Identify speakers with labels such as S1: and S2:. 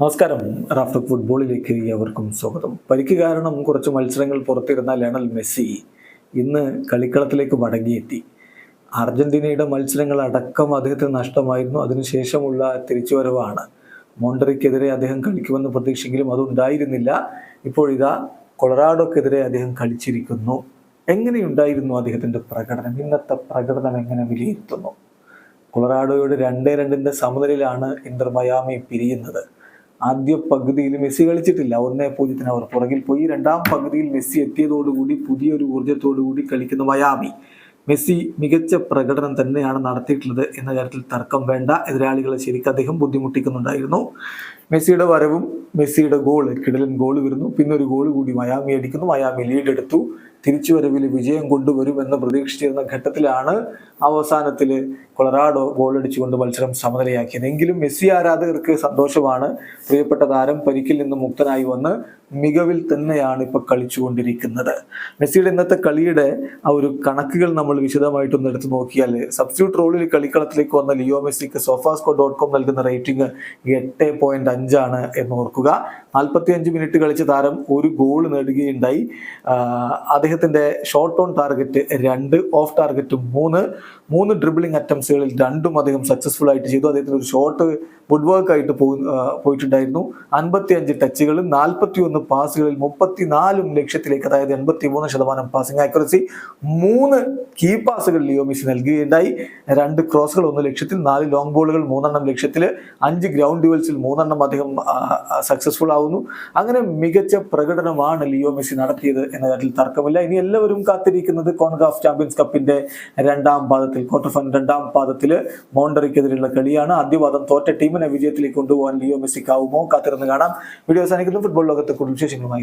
S1: നമസ്കാരം. റാഫ്റ്റർ ഫുട്ബോളിലേക്ക് ഏവർക്കും സ്വാഗതം. പരിക്ക് കാരണം കുറച്ച് മത്സരങ്ങൾ പുറത്തിരുന്ന ലയണൽ മെസ്സി ഇന്ന് കളിക്കളത്തിലേക്ക് മടങ്ങിയെത്തി. അർജന്റീനയുടെ മത്സരങ്ങൾ അടക്കം അദ്ദേഹത്തിന് നഷ്ടമായിരുന്നു. അതിനുശേഷമുള്ള തിരിച്ചുവരവാണ്. മോണ്ടറിക്കെതിരെ അദ്ദേഹം കളിക്കുമെന്ന് പ്രതീക്ഷയെങ്കിലും അതുണ്ടായിരുന്നില്ല ഇപ്പോഴിതാ കൊളറാഡോക്കെതിരെ അദ്ദേഹം കളിച്ചിരിക്കുന്നു. എങ്ങനെയുണ്ടായിരുന്നു അദ്ദേഹത്തിന്റെ പ്രകടനം? ഇന്നത്തെ പ്രകടനം എങ്ങനെ വിലയിരുത്തുന്നു? കൊളറാഡോയോട് രണ്ടേ രണ്ടിന്റെ സമനിലയിലാണ് ഇന്റർ മയാമി പിരിയുന്നത്. ആദ്യ പകുതിയിൽ മെസ്സി കളിച്ചിട്ടില്ല. ഒന്നേ പൂജ്യത്തിന് അവർ പുറകിൽ പോയി. രണ്ടാം പകുതിയിൽ മെസ്സി എത്തിയതോടുകൂടി പുതിയൊരു ഊർജത്തോടുകൂടി കളിക്കുന്ന മയാമി. മെസ്സി മികച്ച പ്രകടനം തന്നെയാണ് നടത്തിയിട്ടുള്ളത് എന്ന കാര്യത്തിൽ തർക്കം വേണ്ട. എതിരാളികളെ ശരിക്കും അദ്ദേഹം ബുദ്ധിമുട്ടിക്കുന്നുണ്ടായിരുന്നു. മെസ്സിയുടെ വരവും മെസ്സിയുടെ ഗോൾ കിടലൻ ഗോൾ വരുന്നു. പിന്നെ ഒരു ഗോൾ കൂടി മയാമി അടിക്കുന്നു. മയാമി ലീഡ് എടുത്തു. തിരിച്ചുവരവിൽ വിജയം കൊണ്ടുവരുമെന്ന് പ്രതീക്ഷിച്ചിരുന്ന ഘട്ടത്തിലാണ് അവസാനത്തിൽ കൊളറാഡോ ഗോളടിച്ചുകൊണ്ട് മത്സരം സമനിലയാക്കിയത്. എങ്കിലും മെസ്സി ആരാധകർക്ക് സന്തോഷമാണ്. പ്രിയപ്പെട്ട താരം പരിക്കിൽ നിന്ന് മുക്തനായി വന്ന് മികവിൽ തന്നെയാണ് ഇപ്പൊ കളിച്ചുകൊണ്ടിരിക്കുന്നത്. മെസ്സിയുടെ ഇന്നത്തെ കളിയുടെ ആ ഒരു കണക്കുകൾ നമ്മൾ വിശദമായിട്ടൊന്ന് എടുത്തു നോക്കിയാൽ സബ്സ്റ്റിറ്റ്യൂട്ട് റോളിൽ കളിക്കളത്തിലേക്ക് വന്ന ലിയോ മെസ്സിക്ക് സോഫാസ്കോ ഡോട്ട് കോം നൽകുന്ന റേറ്റിംഗ് എട്ട് പോയിന്റ് അഞ്ചാണ് എന്ന് ഓർക്കുക. നാൽപ്പത്തി അഞ്ച് മിനിറ്റ് കളിച്ച താരം ഒരു ഗോൾ നേടുകയുണ്ടായി. ആഹ് അദ്ദേഹത്തിന്റെ ഷോർട്ട് ഓൺ ടാർഗറ്റ് രണ്ട് ഓഫ് ടാർഗറ്റ് മൂന്ന് മൂന്ന് ഡ്രിബിളിംഗ് അറ്റംപ്റ്റ്സുകളിൽ രണ്ടും അദ്ദേഹം സക്സസ്ഫുൾ ആയിട്ട് ചെയ്തു. അദ്ദേഹത്തിന് ഒരു ഷോട്ട് ഗുഡ് വർക്ക് ആയിട്ട് പോയിട്ടുണ്ടായിരുന്നു അൻപത്തി അഞ്ച് ടച്ചുകൾ നാൽപ്പത്തി ഒന്ന് പാസുകളിൽ മുപ്പത്തിനാലും ലക്ഷ്യത്തിലേക്ക് അതായത് എൺപത്തി മൂന്ന് ശതമാനം പാസിംഗ് ആക്യുറസി മൂന്ന് കീ പാസുകൾ ലിയോ മെസ്സി നൽകുകയുണ്ടായി. രണ്ട് ക്രോസുകൾ ഒന്ന് ലക്ഷ്യത്തിൽ നാല് ലോങ് ബോളുകൾ മൂന്നെണ്ണം ലക്ഷ്യത്തിൽ അഞ്ച് ഗ്രൗണ്ട് ഡ്യൂവൽസിൽ മൂന്നെണ്ണം അദ്ദേഹം സക്സസ്ഫുൾ ആവുന്നു. അങ്ങനെ മികച്ച പ്രകടനമാണ് ലിയോ മെസ്സി നടത്തിയത് എന്ന കാര്യത്തിൽ തർക്കമില്ല. ഇനി എല്ലാവരും കാത്തിരിക്കുന്നത് കോൺഗ്രാഫ് ചാമ്പ്യൻസ് കപ്പിന്റെ രണ്ടാം പാദത്തിൽ ക്വാർട്ടർ ഫൈനൽ രണ്ടാം പാദത്തിൽ മോണ്ടറിക്കെതിരെയുള്ള കളിയാണ്. ആദ്യവാദം തോറ്റ ടീമിനെ വിജയത്തിലേക്ക് കൊണ്ടുപോകാൻ ലിയോ മെസ്സിക്കാവുമോ? കാത്തിരുന്ന് കാണാം. വീഡിയോ അവസാനിക്കുന്നു. ഫുട്ബോൾ ലോകത്തെ കൂടുതൽ വിശേഷങ്ങളുമായി